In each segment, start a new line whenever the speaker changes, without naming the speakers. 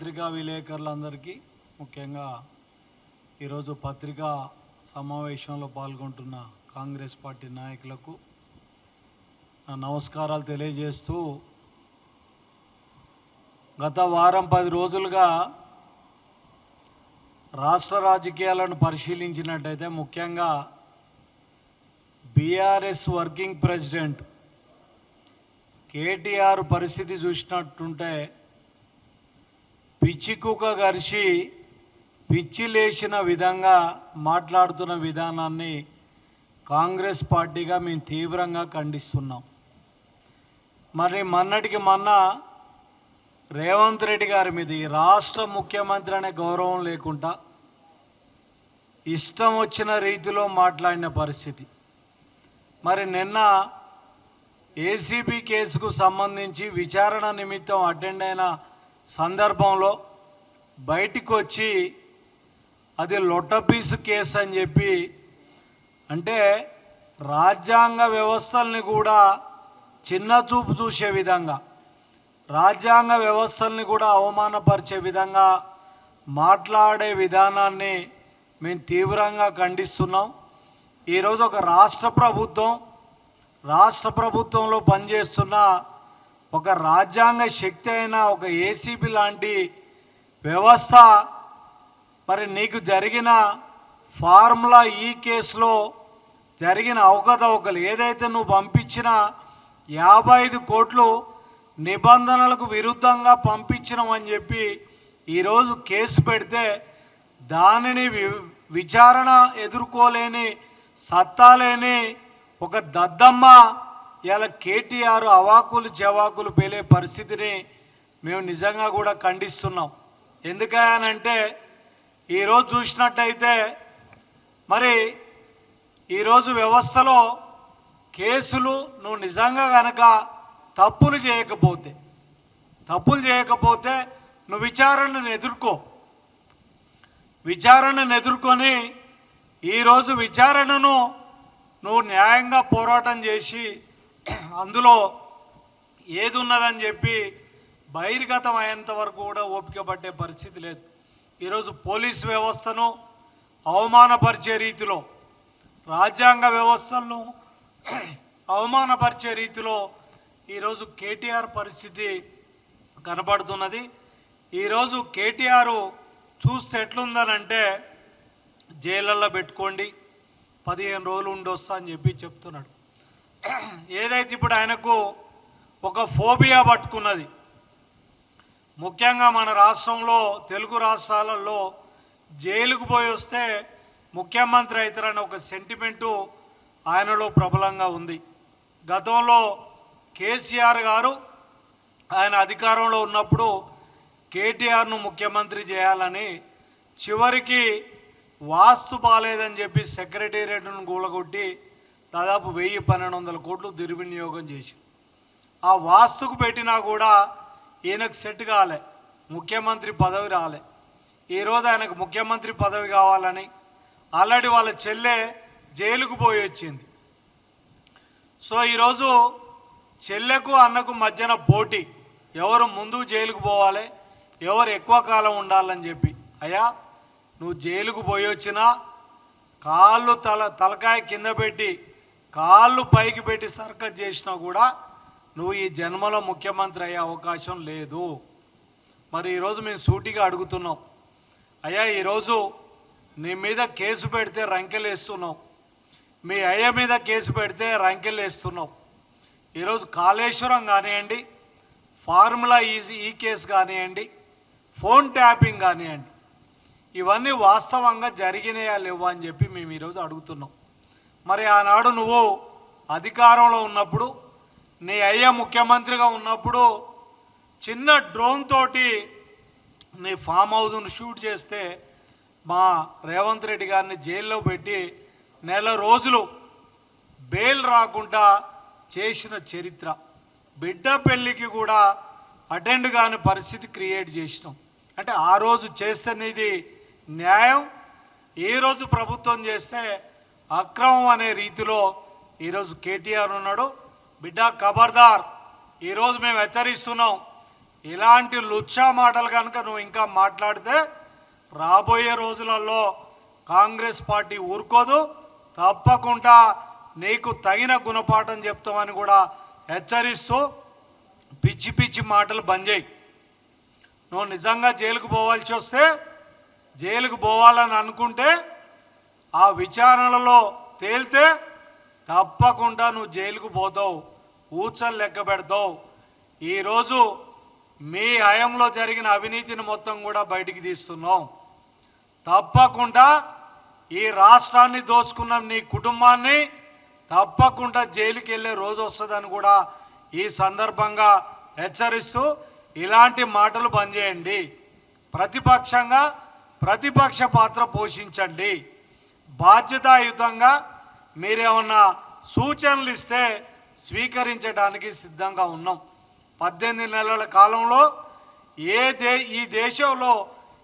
పత్రికా విలేకరులందరికీ ముఖ్యంగా ఈరోజు పత్రికా సమావేశంలో పాల్గొంటున్న కాంగ్రెస్ పార్టీ నాయకులకు నా నమస్కారాలు తెలియజేస్తూ గత వారం పది రోజులుగా రాష్ట్ర రాజకీయాలను పరిశీలించినట్టయితే ముఖ్యంగా బీఆర్ఎస్ వర్కింగ్ ప్రెసిడెంట్ కేటీఆర్ పరిస్థితి చూసినట్టుంటే పిచ్చికుక గరిచి పిచ్చి లేచిన విధంగా మాట్లాడుతున్న విధానాన్ని కాంగ్రెస్ పార్టీగా మేము తీవ్రంగా ఖండిస్తున్నాం. మరి మొన్నటికి మొన్న రేవంత్ రెడ్డి గారి మీద ఈ రాష్ట్ర ముఖ్యమంత్రి అనే గౌరవం లేకుండా ఇష్టం వచ్చిన రీతిలో మాట్లాడిన పరిస్థితి. మరి నిన్న ఏసీబీ కేసుకు సంబంధించి విచారణ నిమిత్తం అటెండ్ అయిన సందర్భంలో బయటికి వచ్చి అది లొట్టపీసు కేసు అని చెప్పి అంటే రాజ్యాంగ వ్యవస్థల్ని కూడా చిన్న చూపు చూసే విధంగా రాజ్యాంగ వ్యవస్థల్ని కూడా అవమానపరిచే విధంగా మాట్లాడే విధానాన్ని మేము తీవ్రంగా ఖండిస్తున్నాం. ఈరోజు ఒక రాష్ట్ర ప్రభుత్వం రాష్ట్ర ప్రభుత్వంలో పనిచేస్తున్న ఒక రాజ్యాంగ శక్తి అయిన ఒక ఏసీబీ లాంటి వ్యవస్థ మరి నీకు జరిగిన ఫార్ములా ఈ కేసులో జరిగిన అవకతవకలు ఏదైతే నువ్వు పంపించిన యాభై ఐదు కోట్లు నిబంధనలకు విరుద్ధంగా పంపించినామని చెప్పి ఈరోజు కేసు పెడితే దానిని వి- విచారణ ఎదుర్కోలేని సత్తా లేని ఒక దద్దమ్మ ఇలా కేటీఆర్ అవాకులు జవాకులు పేలే పరిస్థితిని మేము నిజంగా కూడా ఖండిస్తున్నాం. ఎందుకనంటే ఈరోజు చూసినట్టయితే మరి ఈరోజు వ్యవస్థలో కేసులు నువ్వు నిజంగా కనుక తప్పులు చేయకపోతే తప్పులు చేయకపోతే నువ్వు విచారణను ఎదుర్కో. విచారణను ఎదుర్కొని ఈరోజు విచారణను నువ్వు న్యాయంగా పోరాటం చేసి అందులో ఏది ఉన్నదని చెప్పి బహిర్గతం అయ్యేంత వరకు కూడా ఓపిక పట్టే పరిస్థితి లేదు. ఈరోజు పోలీస్ వ్యవస్థను అవమానపరిచే రీతిలో రాజ్యాంగ వ్యవస్థలను అవమానపరిచే రీతిలో ఈరోజు కేటీఆర్ పరిస్థితి కనబడుతున్నది. ఈరోజు కేటీఆర్ చూస్తే ఎట్లుందనంటే జైలల్లో పెట్టుకోండి పదిహేను రోజులు ఉండొస్తా అని చెప్పి చెప్తున్నాడు. ఏదైతే ఇప్పుడు ఆయనకు ఒక ఫోబియా పట్టుకున్నది ముఖ్యంగా మన రాష్ట్రంలో తెలుగు రాష్ట్రాలలో జైలుకు పోయి వస్తే ముఖ్యమంత్రి అవుతారనే ఒక సెంటిమెంటు ఆయనలో ప్రబలంగా ఉంది. గతంలో కేసీఆర్ గారు ఆయన అధికారంలో ఉన్నప్పుడు కేటీఆర్ను ముఖ్యమంత్రి చేయాలని చివరికి వాస్తు బాలేదని చెప్పి సెక్రటేరియట్ను కూలగొట్టి దాదాపు వెయ్యి పన్నెండు వందల కోట్లు దుర్వినియోగం చేసి ఆ వాస్తుకు పెట్టినా కూడా ఈయనకు సెట్ కాలే. ముఖ్యమంత్రి పదవి రాలే. ఈరోజు ఆయనకు ముఖ్యమంత్రి పదవి కావాలని ఆల్రెడీ వాళ్ళ చెల్లె జైలుకు పోయి వచ్చింది. సో ఈరోజు చెల్లెకు అన్నకు మధ్యన పోటీ. ఎవరు ముందు జైలుకు పోవాలి ఎవరు ఎక్కువ కాలం ఉండాలని చెప్పి. అయ్యా నువ్వు జైలుకు పోయి వచ్చినా కాళ్ళు తల తలకాయ కింద పెట్టి కాళ్ళు పైకి పెట్టి సర్కస్ చేసినా కూడా నువ్వు ఈ జన్మలో ముఖ్యమంత్రి అయ్యే అవకాశం లేదు. మరి ఈరోజు మేము సూటిగా అడుగుతున్నాం. అయ్యా ఈరోజు నీ మీద కేసు పెడితే రంకెలు వేస్తున్నావు మీ అయ్య మీద కేసు పెడితే రంకెలు వేస్తున్నావు ఈరోజు కాళేశ్వరం కానివ్వండి ఫార్ములా ఈజీ ఈ కేసు కానివ్వండి ఫోన్ ట్యాపింగ్ కానివ్వండి ఇవన్నీ వాస్తవంగా జరిగినాయా లేవా అని చెప్పి మేము ఈరోజు అడుగుతున్నాం. మరి ఆనాడు నువ్వు అధికారంలో ఉన్నప్పుడు నీ అయ్య ముఖ్యమంత్రిగా ఉన్నప్పుడు చిన్న డ్రోన్ తోటి నీ ఫామ్ హౌస్ను షూట్ చేస్తే మా రేవంత్ రెడ్డి గారిని జైల్లో పెట్టి నెల రోజులు బెయిల్ రాకుండా చేసిన చరిత్ర. బిడ్డ పెళ్ళికి కూడా అటెండ్ కాని పరిస్థితి క్రియేట్ చేసినాం. అంటే ఆ రోజు చేస్తేనేది న్యాయం ఈరోజు రోజు ప్రభుత్వం చేస్తే అక్రమం అనే రీతిలో ఈరోజు కేటీఆర్ ఉన్నాడు. బిడ్డ ఖబర్దార్ ఈరోజు మేము హెచ్చరిస్తున్నాం ఇలాంటి లుచ్చా మాటలు కనుక నువ్వు ఇంకా మాట్లాడితే రాబోయే రోజులలో కాంగ్రెస్ పార్టీ ఊరుకోదు. తప్పకుండా నీకు తగిన గుణపాఠం చెప్తామని కూడా హెచ్చరిస్తూ పిచ్చి పిచ్చి మాటలు బంద్ చేయి. నువ్వు నిజంగా జైలుకు పోవాల్సి వస్తే జైలుకు పోవాలని అనుకుంటే ఆ విచారణలో తేలితే తప్పకుండా నువ్వు జైలుకు పోతావు ఊచలు లెక్క పెడతావు. ఈరోజు మీ హయంలో జరిగిన అవినీతిని మొత్తం కూడా బయటికి తీస్తున్నాం తప్పకుండా ఈ రాష్ట్రాన్ని దోచుకున్న నీ కుటుంబాన్ని తప్పకుండా జైలుకి వెళ్ళే రోజు వస్తుందని కూడా ఈ సందర్భంగా హెచ్చరిస్తూ ఇలాంటి మాటలు బంద్ చేయండి ప్రతిపక్షంగా ప్రతిపక్ష పాత్ర పోషించండి. బాధ్యతాయుతంగా మీరేమన్నా సూచనలు ఇస్తే స్వీకరించడానికి సిద్ధంగా ఉన్నాం. పద్దెనిమిది నెలల కాలంలో ఏ దే ఈ దేశంలో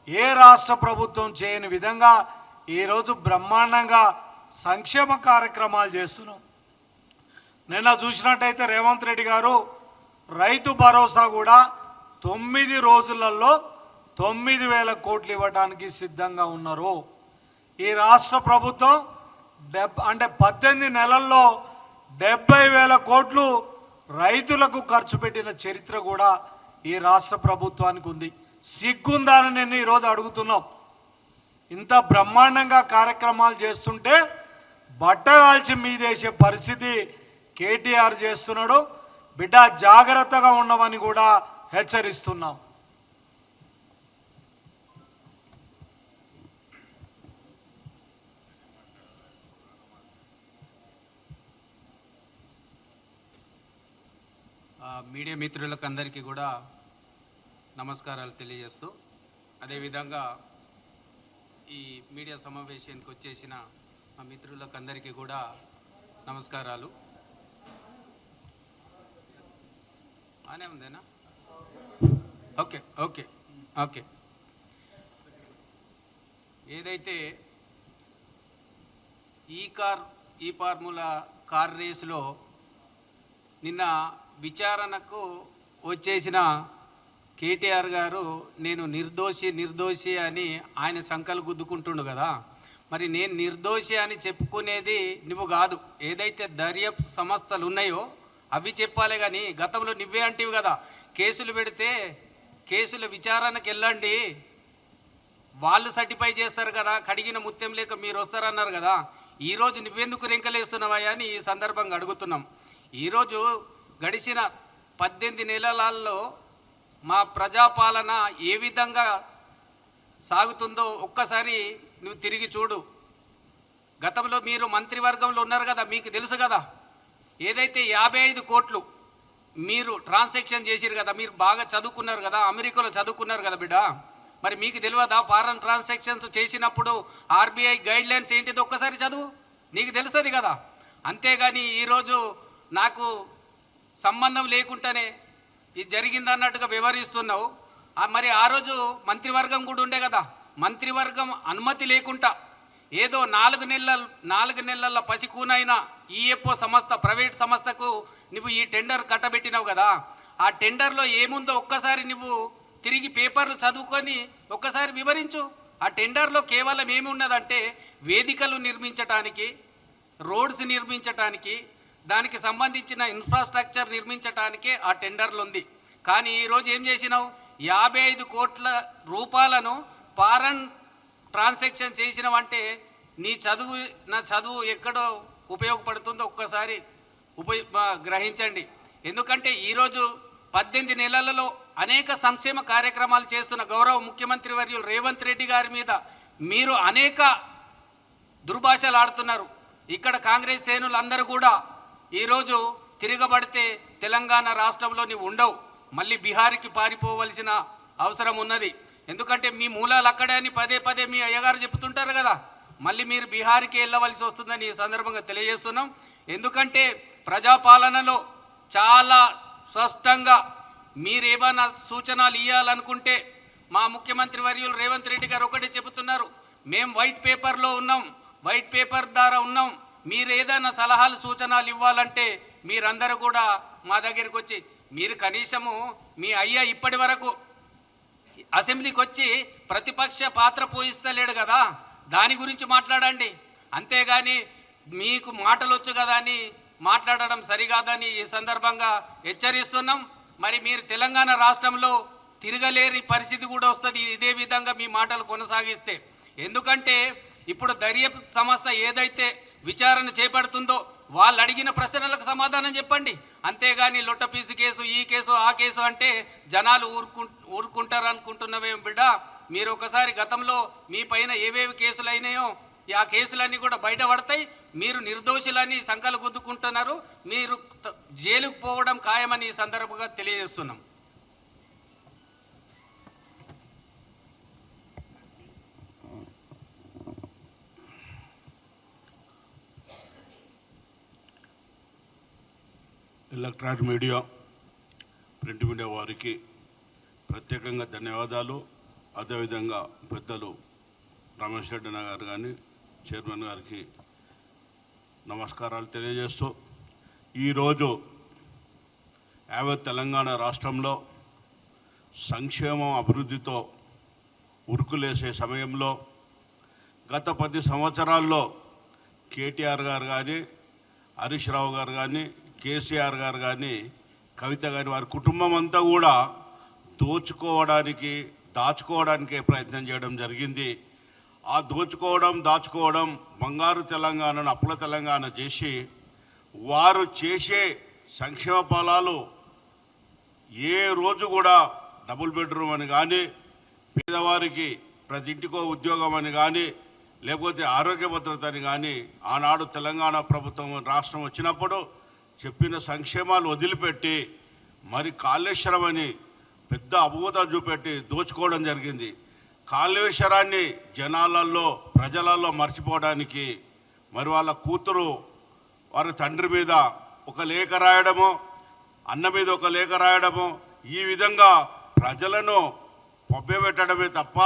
ఏ రాష్ట్ర ప్రభుత్వం చేయని విధంగా ఈరోజు బ్రహ్మాండంగా సంక్షేమ కార్యక్రమాలు చేస్తున్నాం. నిన్న చూసినట్టయితే రేవంత్ రెడ్డి గారు రైతు భరోసా కూడా తొమ్మిది రోజులలో తొమ్మిది వేల కోట్లు ఇవ్వడానికి సిద్ధంగా ఉన్నారు. ఈ రాష్ట్ర ప్రభుత్వం డెబ్ అంటే పద్దెనిమిది నెలల్లో డెబ్బై వేల కోట్లు రైతులకు ఖర్చు పెట్టిన చరిత్ర కూడా ఈ రాష్ట్ర ప్రభుత్వానికి ఉంది. సిగ్గుందా అని నేను ఈరోజు అడుగుతున్నాం. ఇంత బ్రహ్మాండంగా కార్యక్రమాలు చేస్తుంటే బట్టగాల్చి మీదేసే పరిస్థితి కేటీఆర్ చేస్తున్నాడు. బిడ్డ జాగ్రత్తగా ఉండమని కూడా హెచ్చరిస్తున్నాం.
మీడియా మిత్రులకు అందరికీ కూడా నమస్కారాలు తెలియజేస్తూ అదేవిధంగా ఈ మీడియా సమావేశానికి వచ్చేసిన మా మిత్రులకు అందరికీ కూడా నమస్కారాలు. బాగానే ఉందేనా? Okay okay okay. ఏదైతే ఈ కార్ ఈ ఫార్ములా కార్ రేసులో నిన్న విచారణకు వచ్చేసిన కేటీఆర్ గారు నేను నిర్దోషి నిర్దోషి అని ఆయన సంకలు గుద్దుకుంటుండు కదా. మరి నేను నిర్దోషి అని చెప్పుకునేది నువ్వు కాదు. ఏదైతే దర్యాప్తు సంస్థలు ఉన్నాయో అవి చెప్పాలి కానీ గతంలో నువ్వే అంటివి కదా. కేసులు పెడితే కేసుల విచారణకు వెళ్ళండి. వాళ్ళు సర్టిఫై చేస్తారు కదా. కడిగిన ముత్యం లేక మీరు వస్తారన్నారు కదా. ఈరోజు నువ్వెందుకు రెంకలేస్తున్నావా అని ఈ సందర్భంగా అడుగుతున్నాం. ఈరోజు గడిచిన పద్దెనిమిది నెలలలో మా ప్రజాపాలన ఏ విధంగా సాగుతుందో ఒక్కసారి నువ్వు తిరిగి చూడు. గతంలో మీరు మంత్రివర్గంలో ఉన్నారు కదా మీకు తెలుసు కదా. ఏదైతే యాభై ఐదు కోట్లు మీరు ట్రాన్సాక్షన్ చేసిరు కదా మీరు బాగా చదువుకున్నారు కదా అమెరికాలో చదువుకున్నారు కదా బిడ్డ. మరి మీకు తెలియదా ఫారెన్ ట్రాన్సాక్షన్స్ చేసినప్పుడు ఆర్బీఐ గైడ్ లైన్స్ ఏంటిది ఒక్కసారి చదువు. నీకు తెలుస్తుంది కదా. అంతేగాని ఈరోజు నాకు సంబంధం లేకుండానే ఇది జరిగింది అన్నట్టుగా వివరిస్తున్నావు మరి ఆ రోజు మంత్రివర్గం కూడా ఉండే కదా. మంత్రివర్గం అనుమతి లేకుండా ఏదో నాలుగు నెలల నాలుగు నెలల పసికూనైన ఈఎఫ్ఓ సంస్థ ప్రైవేట్ సంస్థకు నువ్వు ఈ టెండర్ కట్టబెట్టినావు కదా. ఆ టెండర్లో ఏముందో ఒక్కసారి నువ్వు తిరిగి పేపర్లు చదువుకొని ఒక్కసారి వివరించు. ఆ టెండర్లో కేవలం ఏమి ఉన్నదంటే వేదికలు నిర్మించటానికి రోడ్స్ నిర్మించటానికి దానికి సంబంధించిన ఇన్ఫ్రాస్ట్రక్చర్ నిర్మించటానికే ఆ టెండర్లు ఉంది కానీ ఈరోజు ఏం చేసినావు? యాభై ఐదు కోట్ల రూపాయలను ఫారెన్ ట్రాన్సాక్షన్ చేసినవంటే నీ చదువు నా చదువు ఎక్కడో ఉపయోగపడుతుందో ఒక్కసారి ఉపయో గ్రహించండి. ఎందుకంటే ఈరోజు పద్దెనిమిది నెలలలో అనేక సంక్షేమ కార్యక్రమాలు చేస్తున్న గౌరవ ముఖ్యమంత్రి వర్యులు రేవంత్ రెడ్డి గారి మీద మీరు అనేక దుర్భాషలు ఆడుతున్నారు ఇక్కడ కాంగ్రెస్ శ్రేణులు అందరూ కూడా ఈరోజు తిరగబడితే తెలంగాణ రాష్ట్రంలో నీవు ఉండవు. మళ్ళీ బీహార్కి పారిపోవలసిన అవసరం ఉన్నది. ఎందుకంటే మీ మూలాలు అక్కడే అని పదే పదే మీ అయ్యగారు చెప్తుంటారు కదా. మళ్ళీ మీరు బీహార్కి వెళ్ళవలసి వస్తుందని ఈ సందర్భంగా తెలియజేస్తున్నాం. ఎందుకంటే ప్రజాపాలనలో చాలా స్పష్టంగా మీరు ఏమైనా సూచనలు ఇవ్వాలనుకుంటే మా ముఖ్యమంత్రి వర్యులు రేవంత్ రెడ్డి గారు ఒకటే చెబుతున్నారు. మేము వైట్ పేపర్లో ఉన్నాం. వైట్ పేపర్ ద్వారా ఉన్నాం. మీరు ఏదైనా సలహాలు సూచనలు ఇవ్వాలంటే మీరందరూ కూడా మా దగ్గరికి వచ్చి మీరు కనీసము మీ అయ్య ఇప్పటి వరకు అసెంబ్లీకి వచ్చి ప్రతిపక్ష పాత్ర పోయిస్తలేడు కదా. దాని గురించి మాట్లాడండి. అంతేగాని మీకు మాటలు వచ్చు కదా అని మాట్లాడడం సరికాదని ఈ సందర్భంగా హెచ్చరిస్తున్నాం. మరి మీరు తెలంగాణ రాష్ట్రంలో తిరగలేని పరిస్థితి కూడా వస్తుంది. ఇదే విధంగా మీ మాటలు కొనసాగిస్తే. ఎందుకంటే ఇప్పుడు దర్యాప్తు సంస్థ ఏదైతే విచారణ చేపడుతుందో వాళ్ళు అడిగిన ప్రశ్నలకు సమాధానం చెప్పండి. అంతేగాని లొట్టపీసు కేసు ఈ కేసు ఆ కేసు అంటే జనాలు ఊరుకు ఊరుకుంటారు అనుకుంటున్నవేం బిడ్డ. మీరు ఒకసారి గతంలో మీ పైన ఏవేవి కేసులు అయినాయో ఆ కేసులన్నీ కూడా బయటపడతాయి మీరు నిర్దోషులని సంకలు గుద్దుకుంటున్నారు మీరు జైలుకు పోవడం ఖాయమని ఈ సందర్భంగా తెలియజేస్తున్నాం.
ఎలక్ట్రానిక్ మీడియా ప్రింట్ మీడియా వారికి ప్రత్యేకంగా ధన్యవాదాలు. అదేవిధంగా పెద్దలు రమేష్ రెడ్డి గారు కానీ చైర్మన్ గారికి నమస్కారాలు తెలియజేస్తూ ఈరోజు యావత్ తెలంగాణ రాష్ట్రంలో సంక్షేమం అభివృద్ధితో ఉరుకులేసే సమయంలో గత పది సంవత్సరాల్లో కేటీఆర్ గారు కానీ హరీష్ రావు గారు కానీ కేసీఆర్ గారు కానీ కవిత గారి వారి కుటుంబం అంతా కూడా దోచుకోవడానికి దాచుకోవడానికే ప్రయత్నం చేయడం జరిగింది. ఆ దోచుకోవడం దాచుకోవడం బంగారు తెలంగాణను అప్పుల తెలంగాణ చేసి వారు చేసే సంక్షేమ ఫలాలు ఏ రోజు కూడా డబుల్ బెడ్రూమ్ అని కానీ పేదవారికి ప్రతి ఇంటికో ఉద్యోగం అని కానీ లేకపోతే ఆరోగ్య భద్రత అని కానీ ఆనాడు తెలంగాణ ప్రభుత్వం రాష్ట్రం వచ్చినప్పుడు చెప్పిన సంక్షేమాలు వదిలిపెట్టి మరి కాళేశ్వరం అని పెద్ద అభూతం చూపెట్టి దోచుకోవడం జరిగింది. కాళేశ్వరాన్ని జనాలలో ప్రజలలో మర్చిపోవడానికి మరి వాళ్ళ కూతురు వారి తండ్రి మీద ఒక లేఖ రాయడము అన్న మీద ఒక లేఖ రాయడము ఈ విధంగా ప్రజలను పెట్టడమే తప్ప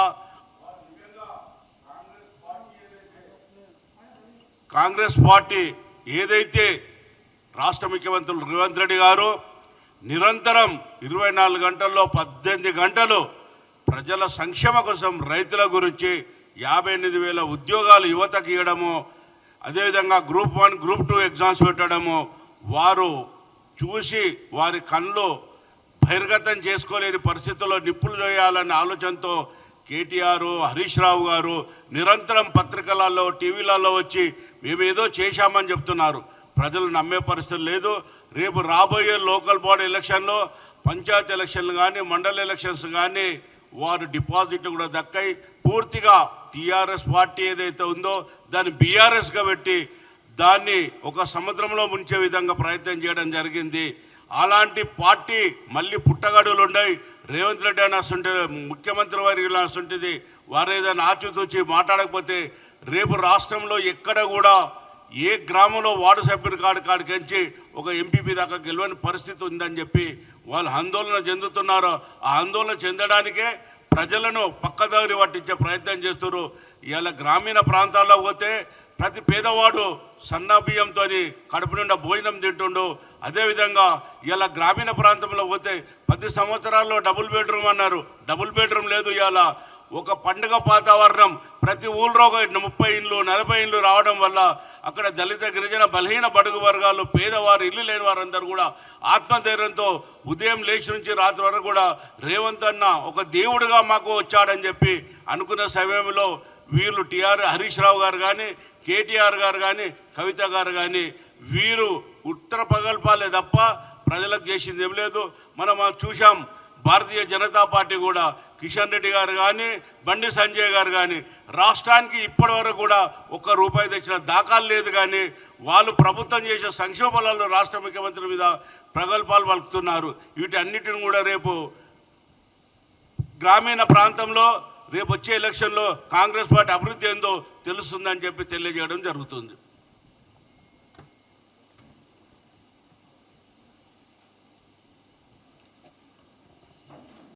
కాంగ్రెస్ పార్టీ ఏదైతే రాష్ట్ర ముఖ్యమంత్రులు రేవంత్ రెడ్డి గారు నిరంతరం ఇరవై నాలుగు గంటల్లో పద్దెనిమిది గంటలు ప్రజల సంక్షేమ కోసం రైతుల గురించి యాభై ఎనిమిది వేల ఉద్యోగాలు యువతకు ఇవ్వడము అదేవిధంగా group one group two exams పెట్టడము వారు చూసి వారి కళ్ళు బహిర్గతం చేసుకోలేని పరిస్థితుల్లో నిప్పులు చేయాలనే ఆలోచనతో కేటీఆర్ హరీష్ రావు గారు నిరంతరం పత్రికలలో టీవీలలో వచ్చి మేము ఏదో చేశామని చెప్తున్నారు. ప్రజలు నమ్మే పరిస్థితి లేదు. రేపు రాబోయే లోకల్ బాడీ ఎలక్షన్లో పంచాయతీ ఎలక్షన్లు కానీ మండల ఎలక్షన్స్ కానీ వారు డిపాజిట్లు కూడా దక్కాయి. పూర్తిగా టీఆర్ఎస్ పార్టీ ఏదైతే ఉందో దాన్ని బీఆర్ఎస్గా పెట్టి దాన్ని ఒక సముద్రంలో ముంచే విధంగా ప్రయత్నం చేయడం జరిగింది. అలాంటి పార్టీ మళ్ళీ పుట్టగడులు ఉన్నాయి రేవంత్ రెడ్డి అని ముఖ్యమంత్రి వారి అసంటిది. వారు ఏదైనా ఆచితూచి మాట్లాడకపోతే రేపు రాష్ట్రంలో ఎక్కడ కూడా ఏ గ్రామంలో వార్డు సభ్యుల కాడి కాడికించి ఒక ఎంపీపీ దాకా గెలవని పరిస్థితి ఉందని చెప్పి వాళ్ళు ఆందోళన చెందుతున్నారు. ఆ ఆందోళన చెందడానికే ప్రజలను పక్కదారి పట్టించే ప్రయత్నం చేస్తున్నారు. ఇలా గ్రామీణ ప్రాంతాల్లో పోతే ప్రతి పేదవాడు సన్న బియ్యంతో కడుపు నిండా భోజనం తింటుండు. అదేవిధంగా ఇలా గ్రామీణ ప్రాంతంలో పోతే పది సంవత్సరాల్లో డబుల్ బెడ్రూమ్ అన్నారు. డబుల్ బెడ్రూమ్ లేదు ఇలా ఒక పండుగ వాతావరణం ప్రతి ఊళ్ళో ఒక ముప్పై ఇండ్లు నలభై ఇండ్లు రావడం వల్ల అక్కడ దళిత గిరిజన బలహీన బడుగు వర్గాలు పేదవారు ఇల్లు లేని వారందరూ కూడా ఆత్మధైర్యంతో ఉదయం లేచి నుంచి రాత్రి వరకు కూడా రేవంత్ అన్న ఒక దేవుడుగా మాకు వచ్చాడని చెప్పి అనుకున్న సమయంలో వీళ్ళు టిఆర్ హరీష్ రావు గారు కానీ కేటీఆర్ గారు కానీ కవిత గారు కానీ వీరు ఉత్తర పగల్పాలే తప్ప ప్రజలకు చేసింది ఏం లేదు. మనం చూసాం చూశాం భారతీయ జనతా పార్టీ కూడా కిషన్ రెడ్డి గారు కానీ బండి సంజయ్ గారు కానీ రాష్ట్రానికి ఇప్పటి వరకు కూడా ఒక్క రూపాయి తెచ్చిన దాఖలు లేదు కానీ వాళ్ళు ప్రభుత్వం చేసే సంక్షేమ ఫలాలు రాష్ట్ర ముఖ్యమంత్రి మీద ప్రగల్భాలు పలుకుతున్నారు. వీటన్నిటిని కూడా రేపు గ్రామీణ ప్రాంతంలో రేపు వచ్చే ఎలక్షన్లో కాంగ్రెస్ పార్టీ అభివృద్ధి ఏందో తెలుస్తుందని చెప్పి తెలియజేయడం జరుగుతుంది.